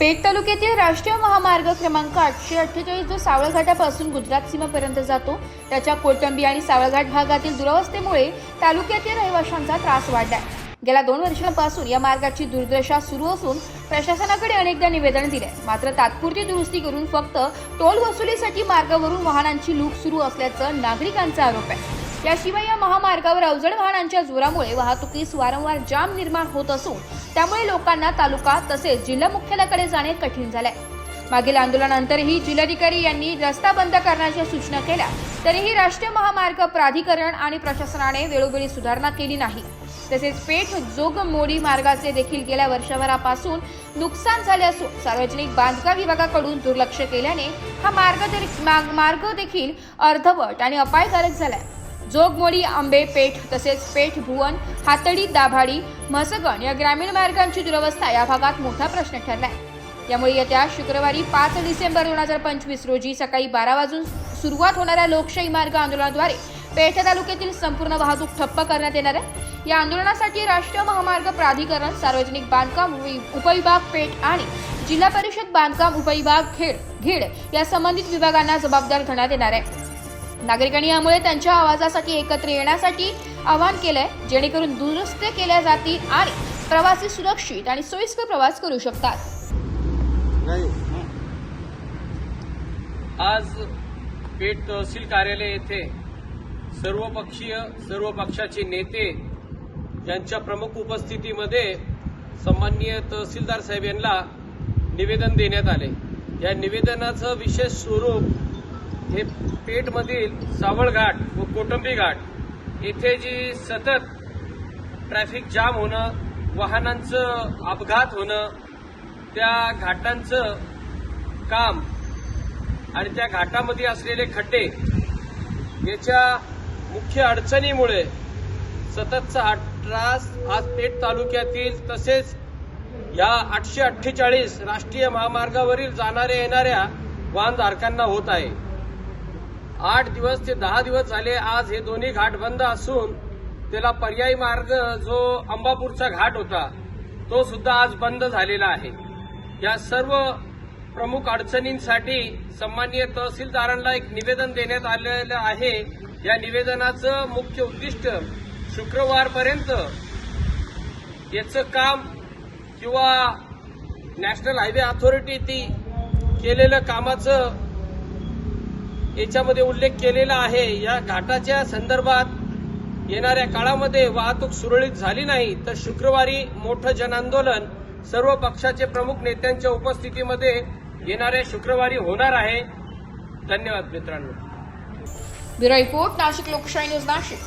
पेठ तालुक्यातील राष्ट्रीय महामार्ग क्रमांक आठशे अठ्ठेचाळीस जो सावळघाटापासून गुजरात सीमेपर्यंत जातो त्याच्या कोटंबी आणि सावळघाट भागातील दुरावस्थेमुळे तालुक्यातील रहिवाशांचा त्रास वाढलाय. गेल्या दोन वर्षांपासून या मार्गाची दुर्दशा सुरू असून प्रशासनाकडे अनेकदा निवेदन दिले मात्र तात्पुरती दुरुस्ती करून फक्त टोल वसुलीसाठी मार्गावरून वाहनांची लूट सुरू असल्याचं नागरिकांचा आरोप आहे. याशिवाय या महामार्गावर अवजड वाहनांच्या जोरामुळे वाहतुकीस वारंवार जाम निर्माण होत असून त्यामुळे लोकांना तालुका तसेच जिल्हा मुख्यालयाकडे जाणे कठीण झालंय. मागील आंदोलनानंतरही जिल्हाधिकारी यांनी रस्ता बंद करण्याच्या सूचना केल्या तरीही राष्ट्रीय महामार्ग प्राधिकरण आणि प्रशासनाने वेळोवेळी सुधारणा केली नाही. तसेच पेठ जोग मोडी मार्गाचे देखील गेल्या वर्षभरापासून नुकसान झाले असून सार्वजनिक बांधकाम विभागाकडून दुर्लक्ष केल्याने हा मार्ग माग- मार्ग देखील अर्धवट आणि अपायकारक झालाय. जोगमोडी आंबे पेठ तसेच पेठ भुवन हातडी दाभाडी म्हसगण या ग्रामीण मार्गांची दुरवस्था या भागात मोठा प्रश्न ठरलाय. यामुळे येत्या शुक्रवारी पाच डिसेंबर दोन हजार पंचवीस रोजी सकाळी बारा वाजून सुरुवात होणाऱ्या लोकशाही मार्ग आंदोलनाद्वारे पेठ तालुक्यातील संपूर्ण वाहतूक ठप्प करण्यात येणार आहे. या आंदोलनासाठी राष्ट्रीय महामार्ग प्राधिकरण सार्वजनिक बांधकाम उपविभाग पेठ आणि जिल्हा परिषद बांधकाम उपविभाग खेड घेड या संबंधित विभागांना जबाबदार धरण्यात येणार आहे. नागरिकांनी यामुळे त्यांच्या आवाजासाठी एकत्र येण्यासाठी आवाहन केलंय जेणेकरून दुरुस्त केल्या जातील आणि प्रवासी सुरक्षित आणि सोयीस्कर प्रवास करू शकतात. आज पेठ तहसील कार्यालय येथे सर्व पक्षीय सर्व पक्षाचे नेते यांच्या प्रमुख उपस्थितीमध्ये सन्माननीय तहसीलदार साहेब यांना निवेदन देण्यात आले. या निवेदनाचं विशेष स्वरूप हे पेठमधील सावळघाट व कोटंबी घाट येथे जी सतत ट्रॅफिक जाम होणं वाहनांचं अपघात होणं त्या घाटांचं काम आणि त्या घाटामध्ये असलेले खड्डे याच्या मुख्य अडचणीमुळे सततचा हा त्रास आज पेठ तालुक्यातील तसेच या आठशे अठ्ठेचाळीस राष्ट्रीय महामार्गावरील जाणाऱ्या येणाऱ्या वाहनधारकांना होत आहे. आठ दिवस ते दहा दिवस झाले आज हे दोन्ही घाट बंद असून त्याला पर्यायी मार्ग जो अंबापूरचा घाट होता तो सुद्धा आज बंद झालेला आहे. या सर्व प्रमुख अडचणींसाठी सन्माननीय तहसीलदारांना एक निवेदन देण्यात आलेलं आहे. या निवेदनाचं मुख्य उद्दिष्ट शुक्रवारपर्यंत याचं काम किंवा नॅशनल हायवे अथॉरिटी ती केलेलं कामाचं याच्यामध्ये उल्लेख केलेला आहे. या घाटाच्या संदर्भात येणाऱ्या काळामध्ये वाहतूक सुरळीत झाली नाही तर शुक्रवारी मोठं जनआंदोलन सर्व पक्षाचे प्रमुख नेत्यांच्या उपस्थितीमध्ये येणाऱ्या शुक्रवारी होणार आहे. धन्यवाद मित्रांनो. ब्युरो रिपोर्ट नाशिक लोकशाही न्यूज नाशिक.